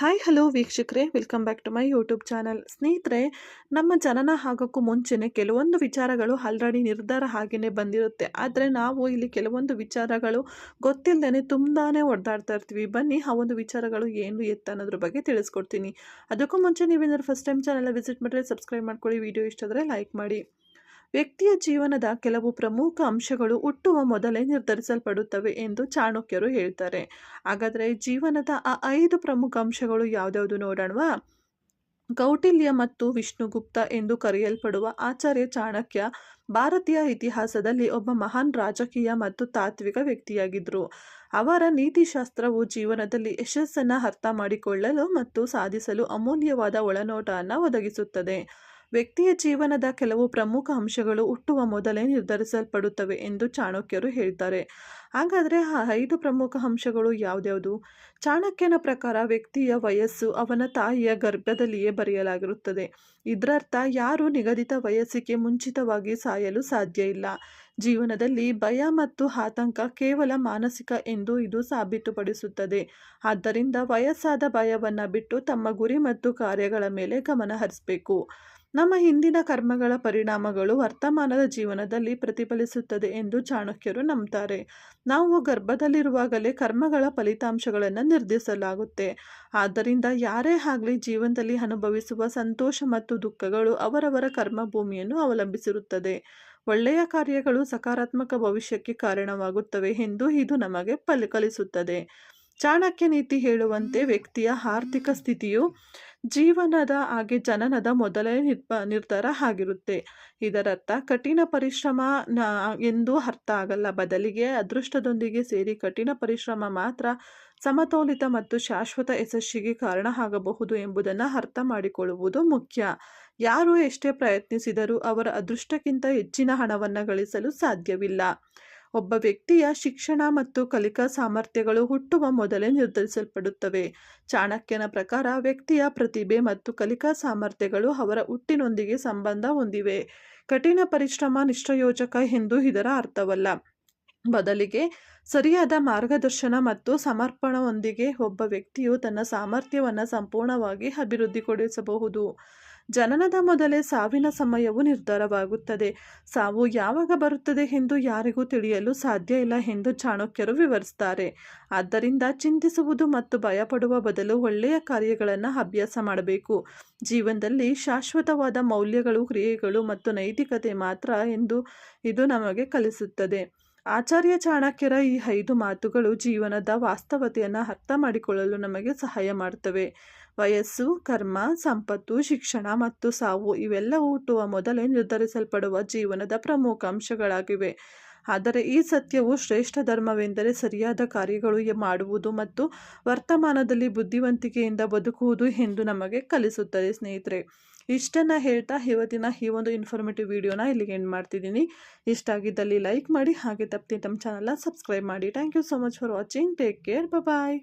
Hi hello ವೀಕ್ಷಕರೇ. Welcome back to my YouTube channel ಸ್ನೇಹಿತರೆ, ನಮ್ಮ ಜನನ ಆಗೋಕ್ಕೂ ಮುಂಚೆನೇ ಕೆಲವೊಂದು ವಿಚಾರಗಳು ಆಲ್ರೆಡಿ ನಿರ್ಧಾರ ಹಾಗೆಯೇ ಬಂದಿರುತ್ತೆ. ಆದರೆ ನಾವು ಇಲ್ಲಿ ಕೆಲವೊಂದು ವಿಚಾರಗಳು ಗೊತ್ತಿಲ್ಲದೇ ತುಂಬಾ ಒಡ್ದಾಡ್ತಾ ಇರ್ತೀವಿ. ಬನ್ನಿ, ಆ ಒಂದು ವಿಚಾರಗಳು ಏನು ಎತ್ತ ಅನ್ನೋದ್ರ ಬಗ್ಗೆ ತಿಳಿಸ್ಕೊಡ್ತೀನಿ. ಅದಕ್ಕೂ ಮುಂಚೆ ನೀವೇನಾದ್ರು ಫಸ್ಟ್ ಟೈಮ್ ಚಾನಲ್ ವಿಸಿಟ್ ಮಾಡಿದ್ರೆ ಸಬ್ಸ್ಕ್ರೈಬ್ ಮಾಡ್ಕೊಳ್ಳಿ. ವಿಡಿಯೋ ಇಷ್ಟ ಆದರೆ ಲೈಕ್ ಮಾಡಿ. ವ್ಯಕ್ತಿಯ ಜೀವನದ ಕೆಲವು ಪ್ರಮುಖ ಅಂಶಗಳು ಹುಟ್ಟುವ ಮೊದಲೇ ನಿರ್ಧರಿಸಲ್ಪಡುತ್ತವೆ ಎಂದು ಚಾಣಕ್ಯರು ಹೇಳ್ತಾರೆ. ಹಾಗಾದರೆ ಜೀವನದ ಆ ಐದು ಪ್ರಮುಖ ಅಂಶಗಳು ಯಾವುದ್ಯಾವುದು ನೋಡೋಣವಾ? ಕೌಟಿಲ್ಯ ಮತ್ತು ವಿಷ್ಣುಗುಪ್ತ ಎಂದು ಕರೆಯಲ್ಪಡುವ ಆಚಾರ್ಯ ಚಾಣಕ್ಯ ಭಾರತೀಯ ಇತಿಹಾಸದಲ್ಲಿ ಒಬ್ಬ ಮಹಾನ್ ರಾಜಕೀಯ ಮತ್ತು ತಾತ್ವಿಕ ವ್ಯಕ್ತಿಯಾಗಿದ್ದರು ಅವರ ನೀತಿಶಾಸ್ತ್ರವು ಜೀವನದಲ್ಲಿ ಯಶಸ್ಸನ್ನು ಅರ್ಥ ಮಾಡಿಕೊಳ್ಳಲು ಮತ್ತು ಸಾಧಿಸಲು ಅಮೂಲ್ಯವಾದ ಒಳನೋಟವನ್ನು ಒದಗಿಸುತ್ತದೆ. ವ್ಯಕ್ತಿಯ ಜೀವನದ ಕೆಲವು ಪ್ರಮುಖ ಅಂಶಗಳು ಹುಟ್ಟುವ ಮೊದಲೇ ನಿರ್ಧರಿಸಲ್ಪಡುತ್ತವೆ ಎಂದು ಚಾಣಕ್ಯರು ಹೇಳ್ತಾರೆ. ಹಾಗಾದರೆ ಆ ಐದು ಪ್ರಮುಖ ಅಂಶಗಳು ಯಾವ್ದ್ಯಾವುದು? ಚಾಣಕ್ಯನ ಪ್ರಕಾರ ವ್ಯಕ್ತಿಯ ವಯಸ್ಸು ಅವನ ತಾಯಿಯ ಗರ್ಭದಲ್ಲಿಯೇ ಬರೆಯಲಾಗಿರುತ್ತದೆ. ಇದರರ್ಥ ಯಾರು ನಿಗದಿತ ವಯಸ್ಸಿಗೆ ಮುಂಚಿತವಾಗಿ ಸಾಯಲು ಸಾಧ್ಯ ಇಲ್ಲ. ಜೀವನದಲ್ಲಿ ಭಯ ಮತ್ತು ಆತಂಕ ಕೇವಲ ಮಾನಸಿಕ ಎಂದು ಇದು ಸಾಬೀತುಪಡಿಸುತ್ತದೆ. ಆದ್ದರಿಂದ ವಯಸ್ಸಾದ ಭಯವನ್ನು ಬಿಟ್ಟು ತಮ್ಮ ಗುರಿ ಮತ್ತು ಕಾರ್ಯಗಳ ಮೇಲೆ ಗಮನ ಹರಿಸಬೇಕು. ನಮ್ಮ ಹಿಂದಿನ ಕರ್ಮಗಳ ಪರಿಣಾಮಗಳು ವರ್ತಮಾನದ ಜೀವನದಲ್ಲಿ ಪ್ರತಿಫಲಿಸುತ್ತದೆ ಎಂದು ಚಾಣಕ್ಯರು ನಂಬ್ತಾರೆ. ನಾವು ಗರ್ಭದಲ್ಲಿರುವಾಗಲೇ ಕರ್ಮಗಳ ಫಲಿತಾಂಶಗಳನ್ನು ನಿರ್ಧರಿಸಲಾಗುತ್ತೆ. ಆದ್ದರಿಂದ ಯಾರೇ ಆಗಲಿ ಜೀವನದಲ್ಲಿ ಅನುಭವಿಸುವ ಸಂತೋಷ ಮತ್ತು ದುಃಖಗಳು ಅವರವರ ಕರ್ಮಭೂಮಿಯನ್ನು ಅವಲಂಬಿಸಿರುತ್ತದೆ. ಒಳ್ಳೆಯ ಕಾರ್ಯಗಳು ಸಕಾರಾತ್ಮಕ ಭವಿಷ್ಯಕ್ಕೆ ಕಾರಣವಾಗುತ್ತವೆ ಎಂದು ಇದು ನಮಗೆ ಫಲ ಕಲಿಸುತ್ತದೆ. ಚಾಣಕ್ಯ ನೀತಿ ಹೇಳುವಂತೆ ವ್ಯಕ್ತಿಯ ಆರ್ಥಿಕ ಸ್ಥಿತಿಯು ಜೀವನದ ಹಾಗೆ ಜನನದ ಮೊದಲೇ ನಿರ್ಪ ನಿರ್ಧಾರ ಆಗಿರುತ್ತೆ. ಇದರರ್ಥ ಕಠಿಣ ಪರಿಶ್ರಮ ಎಂದು ಅರ್ಥ ಆಗಲ್ಲ. ಬದಲಿಗೆ ಅದೃಷ್ಟದೊಂದಿಗೆ ಸೇರಿ ಕಠಿಣ ಪರಿಶ್ರಮ ಮಾತ್ರ ಸಮತೋಲಿತ ಮತ್ತು ಶಾಶ್ವತ ಯಶಸ್ಸಿಗೆ ಕಾರಣ ಆಗಬಹುದು ಎಂಬುದನ್ನು ಅರ್ಥ ಮಾಡಿಕೊಳ್ಳುವುದು ಮುಖ್ಯ. ಯಾರು ಎಷ್ಟೇ ಪ್ರಯತ್ನಿಸಿದರೂ ಅವರ ಅದೃಷ್ಟಕ್ಕಿಂತ ಹೆಚ್ಚಿನ ಹಣವನ್ನು ಗಳಿಸಲು ಸಾಧ್ಯವಿಲ್ಲ. ಒಬ್ಬ ವ್ಯಕ್ತಿಯ ಶಿಕ್ಷಣ ಮತ್ತು ಕಲಿಕಾ ಸಾಮರ್ಥ್ಯಗಳು ಹುಟ್ಟುವ ಮೊದಲೇ ನಿರ್ಧರಿಸಲ್ಪಡುತ್ತವೆ. ಚಾಣಕ್ಯನ ಪ್ರಕಾರ ವ್ಯಕ್ತಿಯ ಪ್ರತಿಭೆ ಮತ್ತು ಕಲಿಕಾ ಸಾಮರ್ಥ್ಯಗಳು ಅವರ ಹುಟ್ಟಿನೊಂದಿಗೆ ಸಂಬಂಧ ಹೊಂದಿವೆ. ಕಠಿಣ ಪರಿಶ್ರಮ ನಿಷ್ಠಯೋಜಕ ಎಂದು ಇದರ ಅರ್ಥವಲ್ಲ. ಬದಲಿಗೆ ಸರಿಯಾದ ಮಾರ್ಗದರ್ಶನ ಮತ್ತು ಸಮರ್ಪಣೆಯೊಂದಿಗೆ ಒಬ್ಬ ವ್ಯಕ್ತಿಯು ತನ್ನ ಸಾಮರ್ಥ್ಯವನ್ನು ಸಂಪೂರ್ಣವಾಗಿ ಅಭಿವೃದ್ಧಿಗೊಳಿಸಬಹುದು. ಜನನದ ಮೊದಲೇ ಸಾವಿನ ಸಮಯವು ನಿರ್ಧಾರವಾಗುತ್ತದೆ. ಸಾವು ಯಾವಾಗ ಬರುತ್ತದೆ ಎಂದು ಯಾರಿಗೂ ತಿಳಿಯಲು ಸಾಧ್ಯ ಇಲ್ಲ ಎಂದು ಚಾಣಕ್ಯರು ವಿವರಿಸ್ತಾರೆ ಆದ್ದರಿಂದ ಚಿಂತಿಸುವುದು ಮತ್ತು ಭಯಪಡುವ ಬದಲು ಒಳ್ಳೆಯ ಕಾರ್ಯಗಳನ್ನು ಅಭ್ಯಾಸ ಮಾಡಬೇಕು. ಜೀವನದಲ್ಲಿ ಶಾಶ್ವತವಾದ ಮೌಲ್ಯಗಳು, ಕ್ರಿಯೆಗಳು ಮತ್ತು ನೈತಿಕತೆ ಮಾತ್ರ ಎಂದು ಇದು ನಮಗೆ ಕಲಿಸುತ್ತದೆ. ಆಚಾರ್ಯ ಚಾಣಕ್ಯರ ಈ ಐದು ಮಾತುಗಳು ಜೀವನದ ವಾಸ್ತವತೆಯನ್ನು ಅರ್ಥ ಮಾಡಿಕೊಳ್ಳಲು ನಮಗೆ ಸಹಾಯ ಮಾಡ್ತವೆ. ವಯಸ್ಸು, ಕರ್ಮ, ಸಂಪತ್ತು, ಶಿಕ್ಷಣ ಮತ್ತು ಸಾವು ಇವೆಲ್ಲ ಹುಟ್ಟುವ ಮೊದಲೇ ನಿರ್ಧರಿಸಲ್ಪಡುವ ಜೀವನದ ಪ್ರಮುಖ ಅಂಶಗಳಾಗಿವೆ. ಆದರೆ ಈ ಸತ್ಯವು ಶ್ರೇಷ್ಠ ಧರ್ಮವೆಂದರೆ ಸರಿಯಾದ ಕಾರ್ಯಗಳು ಮಾಡುವುದು ಮತ್ತು ವರ್ತಮಾನದಲ್ಲಿ ಬುದ್ಧಿವಂತಿಕೆಯಿಂದ ಬದುಕುವುದು ಎಂದು ನಮಗೆ ಕಲಿಸುತ್ತದೆ, ಸ್ನೇಹಿತರೆ. ಇಷ್ಟನ್ನು ಹೇಳ್ತಾ ಇವತ್ತಿನ ಈ ಒಂದು ಇನ್ಫಾರ್ಮೇಟಿವ್ ವಿಡಿಯೋನ ಇಲ್ಲಿಗೆ ಎಂಡ್ ಮಾಡ್ತಿದ್ದೀನಿ. ಇಷ್ಟ ಆಗಿದ್ದಲ್ಲಿ ಲೈಕ್ ಮಾಡಿ, ಹಾಗೆ ತಪ್ಪಿ ನಮ್ಮ ಚಾನಲ್ನ ಸಬ್ಸ್ಕ್ರೈಬ್ ಮಾಡಿ. Thank you so much for watching take care bye